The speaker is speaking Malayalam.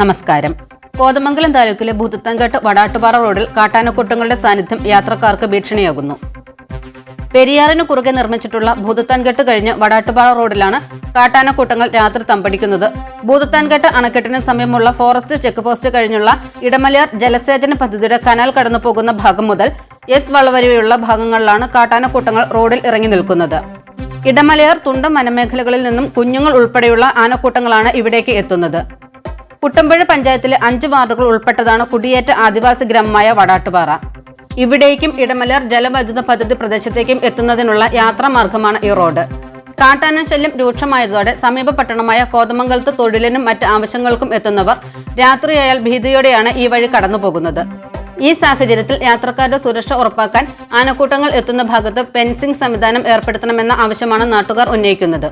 നമസ്കാരം. കോതമംഗലം താലൂക്കിലെ ഭൂതത്തൻകെട്ട് വടാട്ടുപാറ റോഡിൽ കാട്ടാനക്കൂട്ടങ്ങളുടെ സാന്നിധ്യം യാത്രക്കാർക്ക് ഭീഷണിയാകുന്നു. പെരിയാറിനു കുറുകെ നിർമ്മിച്ചിട്ടുള്ള ഭൂതത്താൻകെട്ട് കഴിഞ്ഞ് വടാട്ടുപാറ റോഡിലാണ് കാട്ടാനക്കൂട്ടങ്ങൾ രാത്രി തമ്പടിക്കുന്നത്. ഭൂതത്താൻകെട്ട് അണക്കെട്ടിന് സമീപമുള്ള ഫോറസ്റ്റ് ചെക്ക് പോസ്റ്റ് കഴിഞ്ഞുള്ള ഇടമലയാർ ജലസേചന പദ്ധതിയുടെ കനാൽ കടന്നു പോകുന്ന ഭാഗം മുതൽ എസ് വളവരെയുള്ള ഭാഗങ്ങളിലാണ് കാട്ടാനക്കൂട്ടങ്ങൾ റോഡിൽ ഇറങ്ങി നിൽക്കുന്നത്. ഇടമലയാർ തുണ്ടം വനമേഖലകളിൽ നിന്നും കുഞ്ഞുങ്ങൾ ഉൾപ്പെടെയുള്ള ആനക്കൂട്ടങ്ങളാണ് ഇവിടേക്ക് എത്തുന്നത്. കുട്ടമ്പുഴ പഞ്ചായത്തിലെ അഞ്ച് വാർഡുകൾ ഉൾപ്പെട്ടതാണ് കുടിയേറ്റ ആദിവാസി ഗ്രാമമായ വടാട്ടുപാറ. ഇവിടേക്കും ഇടമലർ ജലവൈദ്യുത പദ്ധതി പ്രദേശത്തേക്കും എത്തുന്നതിനുള്ള യാത്രാമാർഗമാണ് ഈ റോഡ്. കാട്ടാന ശല്യം രൂക്ഷമായതോടെ സമീപ പട്ടണമായ കോതമംഗലത്ത് തൊഴിലിനും മറ്റ് ആവശ്യങ്ങൾക്കും എത്തുന്നവർ രാത്രിയായാൽ ഭീതിയോടെയാണ് ഈ വഴി കടന്നുപോകുന്നത്. ഈ സാഹചര്യത്തിൽ യാത്രക്കാരുടെ സുരക്ഷ ഉറപ്പാക്കാൻ ആനക്കൂട്ടങ്ങൾ എത്തുന്ന ഭാഗത്ത് ഫെൻസിംഗ് സംവിധാനം ഏർപ്പെടുത്തണമെന്ന ആവശ്യമാണ് നാട്ടുകാർ ഉന്നയിക്കുന്നത്.